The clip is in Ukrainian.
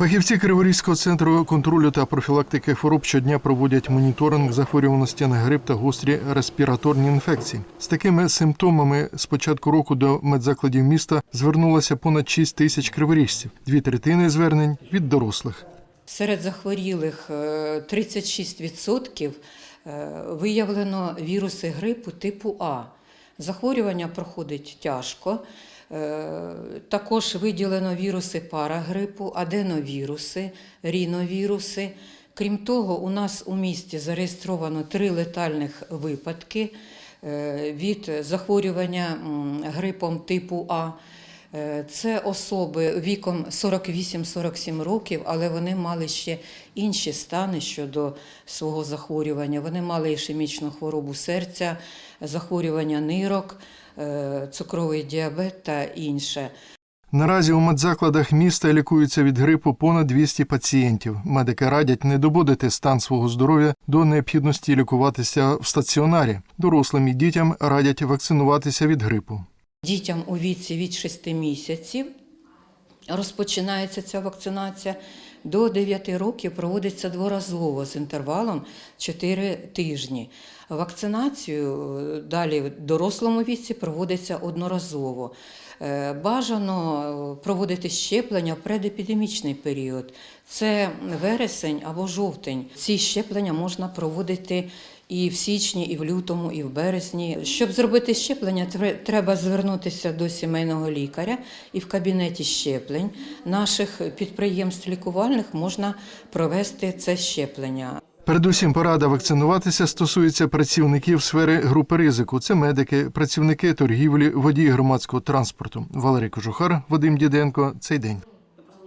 Фахівці Криворізького центру контролю та профілактики хвороб щодня проводять моніторинг захворюваності на грип та гострі респіраторні інфекції. З такими симптомами з початку року до медзакладів міста звернулося понад 6 тисяч криворіжців. Дві третини звернень від дорослих. Серед захворілих е, 36% е, виявлено віруси грипу типу А. Захворювання проходить тяжко. Е, Також виділено віруси парагрипу, аденовіруси, ріновіруси. Крім того, у нас у місті зареєстровано три летальних випадки е, від захворювання грипом типу А. Е, Це особи віком 48-47 років, але вони мали ще інші стани щодо свого захворювання. Вони мали ішемічну хворобу серця, захворювання нирок, е, цукровий діабет та інше. Наразі у медзакладах міста лікуються від грипу понад 200 пацієнтів. Медики радять не доводити стан свого здоров'я до необхідності лікуватися в стаціонарі. Дорослим і дітям радять вакцинуватися від грипу. Дітям у віці від 6 місяців розпочинається ця вакцинація. До 9 років проводиться дворазово з інтервалом 4 тижні. Вакцинацію е, далі в дорослому віці проводиться одноразово. Е, Бажано е, проводити щеплення в предепідемічний період. Це вересень або жовтень. Ці щеплення можна проводити і в січні, і в лютому, і в березні. Щоб зробити щеплення, тре- треба звернутися до сімейного лікаря, і в кабінеті щеплень наших підприємств лікувальних можна провести це щеплення. Передусім, порада вакцинуватися стосується працівників сфери групи ризику. Це медики, працівники торгівлі, водії громадського транспорту. Валерій Кожухар, Вадим Діденко. Цей день.